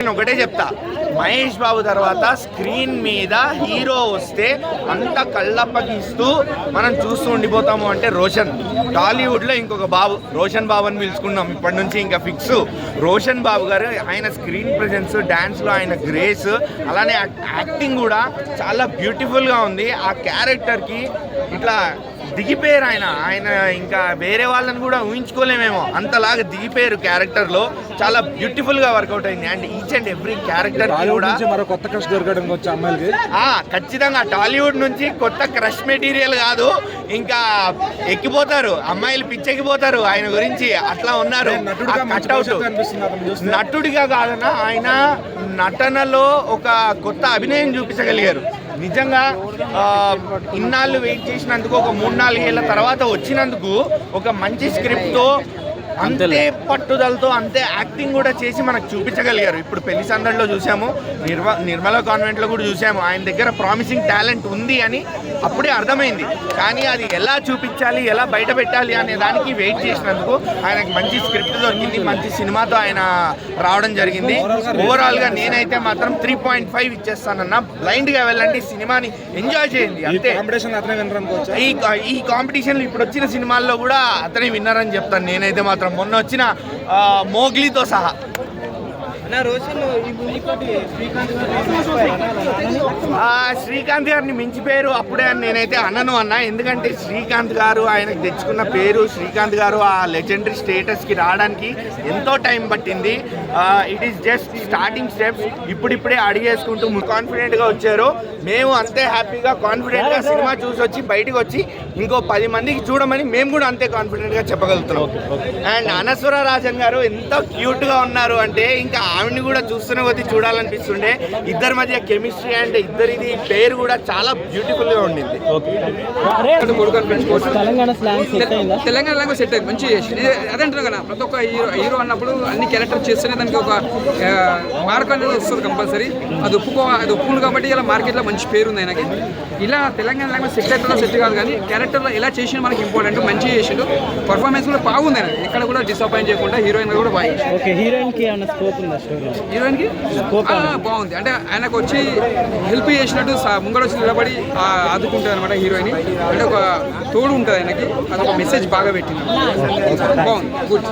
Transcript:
నేను ఒకటే చెప్తా. మహేష్ బాబు తర్వాత స్క్రీన్ మీద హీరో వస్తే అంత కళ్ళప్పగిస్తూ మనం చూస్తూ ఉండిపోతాము అంటే రోషన్. టాలీవుడ్లో ఇంకొక బాబు రోషన్ బాబు అని పిలుచుకున్నాం. ఇప్పటి నుంచి ఇంకా ఫిక్స్. రోషన్ బాబు గారు ఆయన స్క్రీన్ ప్రెజెన్స్ డ్యాన్స్లో ఆయన గ్రేస్ అలానే యాక్టింగ్ కూడా చాలా బ్యూటిఫుల్గా ఉంది. ఆ క్యారెక్టర్కి ఇట్లా దిగిపోయారు ఆయన. ఆయన ఇంకా వేరే వాళ్ళని కూడా ఊహించుకోలేమేమో. అంతలాగా దిగిపోయారు క్యారెక్టర్లో. చాలా బ్యూటిఫుల్గా వర్కౌట్ అయింది. And each and every character కూడా మరో కొత్త కష్ట దొరకడం వచ్చే అమ్మాయిలకి. ఆ ఖచ్చితంగా టాలీవుడ్ నుంచి కొత్త క్రష్ మెటీరియల్ కాదు. ఇంకా ఎక్కిపోతారు. అమ్మాయిలు పిచ్చెక్కిపోతారు. ఆయన గురించి అట్లా ఉన్నారు. నటుడిగా కాదన్నా ఆయన నటనలో ఒక కొత్త అభినయం చూపించగలిగారు. నిజంగా ఇన్నాళ్ళు వెయిట్ చేసినందుకు ఒక మూడు నాలుగేళ్ళ తర్వాత వచ్చినందుకు ఒక మంచి స్క్రిప్ట్తో అంతే పట్టుదలతో అంతే యాక్టింగ్ కూడా చేసి మనకు చూపించగలిగారు. ఇప్పుడు పెళ్ళి సందడిలో చూసాము నిర్మ నిర్మల కాన్వెంట్లో కూడా చూసాము ఆయన దగ్గర ప్రామిసింగ్ టాలెంట్ ఉంది అని అప్పుడే అర్థమైంది. కానీ అది ఎలా చూపించాలి ఎలా బయట పెట్టాలి అనే దానికి వెయిట్ చేసినందుకు ఆయనకు మంచి స్క్రిప్ట్ దొరికింది మంచి సినిమాతో ఆయన రావడం జరిగింది. ఓవరాల్గా నేనైతే మాత్రం త్రీ పాయింట్ ఫైవ్ ఇచ్చేస్తానన్న. బ్లైండ్గా వెళ్ళండి సినిమాని ఎంజాయ్ చేయండి ఈ అంతే. ఈ ఈ కాంపిటీషన్లు ఇప్పుడు వచ్చిన సినిమాల్లో కూడా అతనే విన్నారని చెప్తాను. నేనైతే మాత్రం మొన్న వచ్చిన మోగ్లీతో సహా. శ్రీకాంత్ గారిని మించి పేరు అప్పుడే అని నేనైతే అనను అన్న. ఎందుకంటే శ్రీకాంత్ గారు ఆయనకు తెచ్చుకున్న పేరు శ్రీకాంత్ గారు ఆ లెజెండరీ స్టేటస్కి రావడానికి ఎంతో టైం పట్టింది. It is just starting steps ఇప్పుడిప్పుడే అడిగేసుకుంటూ కాన్ఫిడెంట్గా వచ్చారు. మేము అంతే హ్యాపీగా కాన్ఫిడెంట్గా సినిమా చూసి వచ్చి బయటికి వచ్చి ఇంకో పది మందికి చూడమని మేము కూడా అంతే కాన్ఫిడెంట్గా చెప్పగలుగుతున్నాం. అండ్ అనస్వర రాజన్ గారు ఎంత క్యూట్గా ఉన్నారు అంటే ఇంకా ఆవిడని కూడా చూస్తున్న కొద్దీ చూడాలనిపిస్తుండే. ఇద్దరి మధ్య కెమిస్ట్రీ అండ్ ఇద్దరిది పేరు కూడా చాలా బ్యూటిఫుల్గా ఉండింది. కొడుకు పెంచుకోవచ్చు తెలంగాణ లాంగ్వేజ్ సెట్ అయింది? మంచి అదే అంటారు కదా ప్రతి ఒక్క హీరో హీరో అన్నప్పుడు అన్ని క్యారెక్టర్ చేస్తేనే దానికి ఒక మార్క్ అనేది వస్తుంది కంపల్సరీ. అది ఒప్పుకో అది ఒప్పుకుంది కాబట్టి ఇలా మార్కెట్లో మంచి పేరు ఉంది ఆయనకి. ఇలా తెలంగాణ లాంగ్వేజ్ సెట్ అవుతుందో సెట్ కాదు కానీ క్యారెక్టర్లో ఎలా చేసిండు మనకి ఇంపార్టెంట్ మంచిగా చేసిండు. పర్ఫార్మెన్స్ కూడా బాగుంది ఆయన ఎక్కడ కూడా డిసప్పాయింట్ చేయకుండా హీరోయిన్ కూడా బాగా. ఓకే హీరోయిన్కి ఏమైనా స్కోప్ ఉందా? హీరోయిన్కి? బాగుంది. అంటే ఆయనకు వచ్చి హెల్ప్ చేసినట్టు ముంగడ వచ్చి నిలబడి ఆదుకుంటుంది అనమాట హీరోయిన్ అంటే ఒక తోడు ఉంటుంది ఆయనకి. అదొక మెసేజ్ బాగా పెట్టింది. బాగుంది. గుడ్.